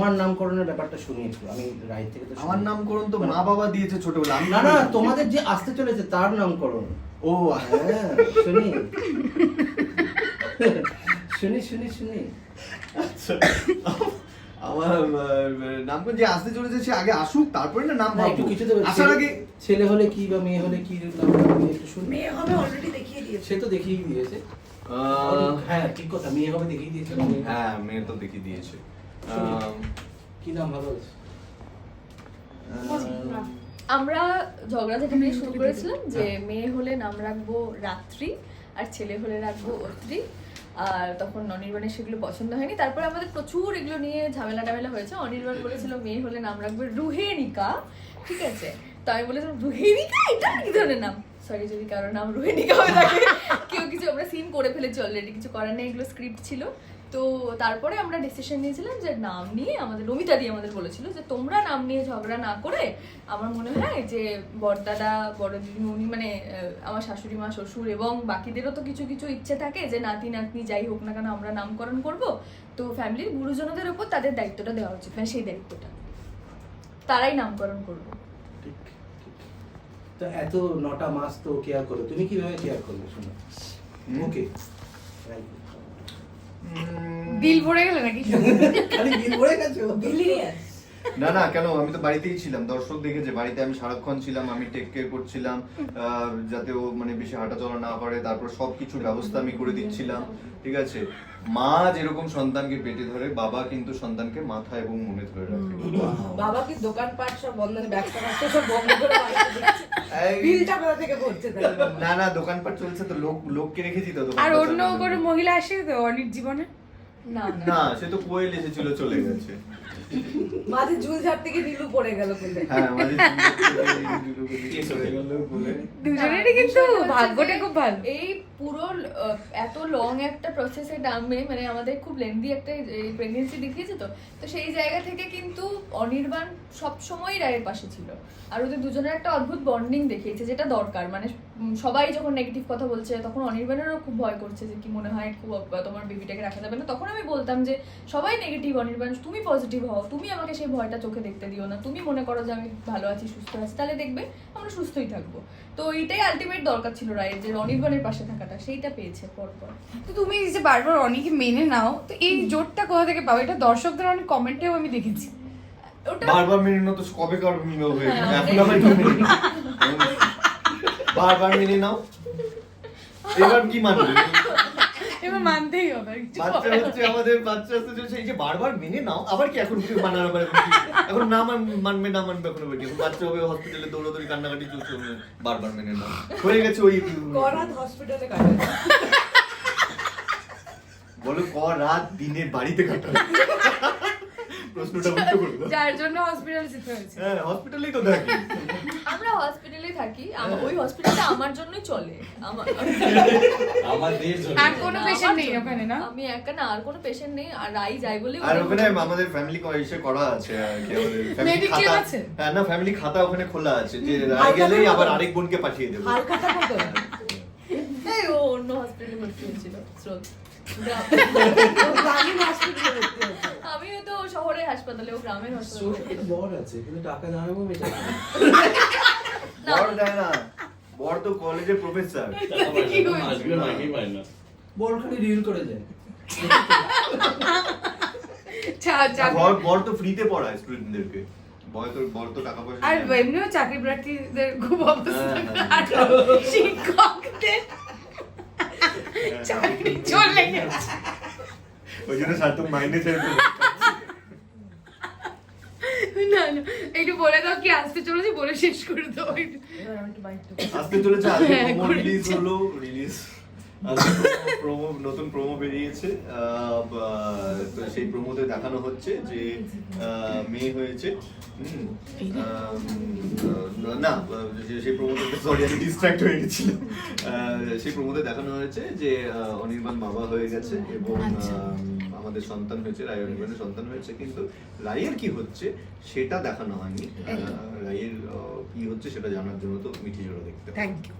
আমার নামকরণের ব্যাপারটা শুনি একটু আমি থেকে তো আমার নামকরণ তো মা বাবা দিয়েছে ছোটবেলা আমি না না তোমাদের যে আসতে চলেছে তার নামকরণ। ও হ্যাঁ শুনি। শুনি শুনি শুনি। আচ্ছা আমার নামকরণ যে আসতে চলেছে সে আগে আসুক তারপরে না নাম একটু কিছু তো আসার আগে ছেলে হলে কি বা মেয়ে হলে কি আমি একটু শুনি। মেয়ে হবে অলরেডি দেখিয়ে দিয়েছে। সে তো দেখিয়ে দিয়েছে। আহ, হ্যাঁ ঠিক কথা মেয়ে হবে দেখিয়ে দিয়েছে। হ্যাঁ মেয়ে তো দেখিয়ে দিয়েছে। কি নাম ভালো আমরা ঝগড়া থেকে নিয়ে শুরু করেছিলাম যে মেয়ে হলে নাম রাখব রাত্রি আর ছেলে হলে রাখব অত্রি। আর তখন অনির্বাণের সেগুলো পছন্দ হয়নি। তারপরে আমাদের প্রচুর এগুলো নিয়ে ঝামেলা টামেলা হয়েছে। অনির্বাণ বলেছিল মেয়ে হলে নাম রাখবে রুহেনিকা। ঠিক আছে? তো আমি বলেছিলাম রুহেনিকা? এটা কি ধরনের নাম? সরি, যদি কারোর নাম রোহিণী হয়ে থাকে, কেউ কিছু আমরা সিন করে ফেলেছি অলরেডি কিছু করার নেই, এগুলো স্ক্রিপ্ট ছিল। তো তারপরে আমরা ডিসিশন নিয়েছিলাম যে নাম নিয়ে আমাদের, রমিতা দিয়ে আমাদের বলেছিল যে তোমরা নাম নিয়ে ঝগড়া না করে আমার মনে হয় যে বরদাদা বড় দিদিমণি মানে আমার শাশুড়ি মা, শ্বশুর এবং বাকিদেরও তো কিছু কিছু ইচ্ছে থাকে যে নাতি, নাতনি যাই হোক না কেন আমরা নামকরণ করব। তো ফ্যামিলির গুরুজনদের উপর তাদের দায়িত্বটা দেওয়া উচিত মানে সেই দায়িত্বটা। তারাই নামকরণ করব। তো এত নটা মাস তো কেয়ার করো। তুমি কীভাবে কেয়ার করবে শোনো। ওকে উম, দিল ভরে গেল নাকি? খালি বিল পড়ে গেছে বিলিনিয়াস না না কেন? আমি তো বাড়িতেই ছিলাম। দর্শক দেখেছে বাড়িতে আমি সারাক্ষণ ছিলাম আমি টেক কেয়ার করছিলাম আহ, যাতে ও মানে বেশি হাঁটাচলা না করে তারপর সব কিছুর ব্যবস্থা আমি করে দিচ্ছিলাম ঠিক আছে? মা যেরকম সন্তানকে পেটে ধরে বাবা কিন্তু সন্তানকে মাথা এবং মনে ধরে রাখে। বাবা কি দোকানপাট সব বন্ধ ব্যবসা সব বন্ধ করে? না না দোকানপাট চলছে তো লোক লোককে রেখেছি তো আর অন্য কোনো মহিলা আসে তো অনির জীবনে? না সে তো কোয়েল এসেছিল চলে গেছে। মাঝে ঝুল ঝাড় থেকে নীলু পড়ে গেল হ্যাঁ দুজনেরই কিন্তু ভাগ্যটা খুব ভালো। এই পুরো এত লং একটা প্রসেসের নামে মানে আমাদের খুব লেন্দি একটা প্রেগনেন্সি দেখিয়েছে তো। তো সেই জায়গা থেকে কিন্তু অনির্বাণ সব সময় রায়ের পাশে ছিল। আর ওদের দুজনের একটা অদ্ভুত বন্ডিং দেখিয়েছে যেটা দরকার। মানে সবাই যখন নেগেটিভ কথা বলছে তখন অনির্বাণেরও খুব ভয় করছে যে কি মনে হয় খুব তোমার বেবিটাকে রাখা যাবে না। তখন আমি বলতাম যে সবাই নেগেটিভ অনির্বাণ তুমি পজিটিভ হও তুমি আমাকে সেই ভয়টা চোখে দেখতে দিও না। তুমি মনে করো যে আমি ভালো আছি সুস্থ আছি তাহলে দেখবে আমরা সুস্থই থাকব। তো এইটাই আলটিমেট দরকার ছিল রায়ের যে অনির্বাণের পাশে থাকাটা সেইটা পেয়েছে পরপর। তো তুমি এই যে বারবার অনেকে মেনে নাও তো এই জোরটা কোথা থেকে পাও এটা দর্শকদের অনেক কমেন্টেও আমি দেখেছি। ওটা বারবার মেনে নাও তো কবে কার মেনে হ্যাঁ, এখন মেনে? বারবার মেনে নাও। এবার কি মানবে? মানতেই হবে বাচ্চা হচ্ছে আমাদের বাচ্চা হচ্ছে সেই যে বারবার মেনে নাও আবার কি এখন মানার আবার এখন না মানবে না মানবে এখন বলি এখন বাচ্চা হবে হসপিটালে দৌড়াদৌড়ি কান্নাকাটি চলছে বারবার মেনে নাও। হয়ে গেছে ওই করাত হসপিটালে কাটে বলো ক রাত দিনে বাড়িতে কাটাবে। প্রশ্নটা উল্টো করে যার জন্য হসপিটাল যেতে হয়েছে। হ্যাঁ হসপিটালেই তো থাকি। আমরা হসপিটালে থাকি। ওই হসপিটালটা আমার জন্যই চলে। আমার আমাদের জন্য। আর কোনো পেশেন্ট নেই ওখানে না? আমি একা না আর কোনো পেশেন্ট নেই। আর রাই যাই বলে আর ওখানে আমাদের ফ্যামিলি এসে করা আছে আর কি ফ্যামিলি খাতা আছে? হ্যাঁ না ফ্যামিলি খাতা ওখানে খোলা আছে যে রায় গেলেই আবার আরেক বোনকে পাঠিয়ে দেবো। কত এই ও অন্য হসপিটালে ভর্তি হয়েছিল স্রোত হসপিটালে ভর্তি হয়েছে। আমি তো শহরের হাসপাতালে ও গ্রামের হাসপাতালে। বর আছে কিন্তু টাকা দাঁড়াবো মেটা না। বর দেয় না। বর তো কলেজের প্রফেসর পায় না। বর খালি রিল করে যায় চা- বর বর তো ফ্রিতে পড়ায় স্টুডেন্টদেরকে বর তো বর তো টাকা পয়সা আর এমনিও চাকরি প্রার্থীদের খুব অবস্থা হ্যাঁ, শিক্ষকদের চাকরি চলে গেছে। ওই জন্য সার্থক মাইনে ছেড়ে দিল। না না একটু বলে দাও কি আসতে চলেছে বলে শেষ করে দাও আসতে চলেছে আজকে হ্যাঁ, রিলিজ হলো রিলিজ প্রোমো নতুন প্রোমো বেরিয়েছে তো সেই প্রোমোতে দেখানো হচ্ছে যে আহ, মেয়ে হয়েছে। হুম, না সেই প্রোমোতে সরি আমি ডিস্ট্রাক্ট হয়ে গেছিলাম। আহ, সেই প্রোমোতে দেখানো হয়েছে যে আহ, অনির্বাণ বাবা হয়ে গেছে এবং আচ্ছা। আহ, আমাদের সন্তান হয়েছে রায় অভিমানের সন্তান হয়েছে কিন্তু রায়ের কি হচ্ছে সেটা দেখানো হয়নি। আহ, রায়ের আহ, কি হচ্ছে সেটা জানার জন্য তো মিঠি জোড়া দেখতে থ্যাংক ইউ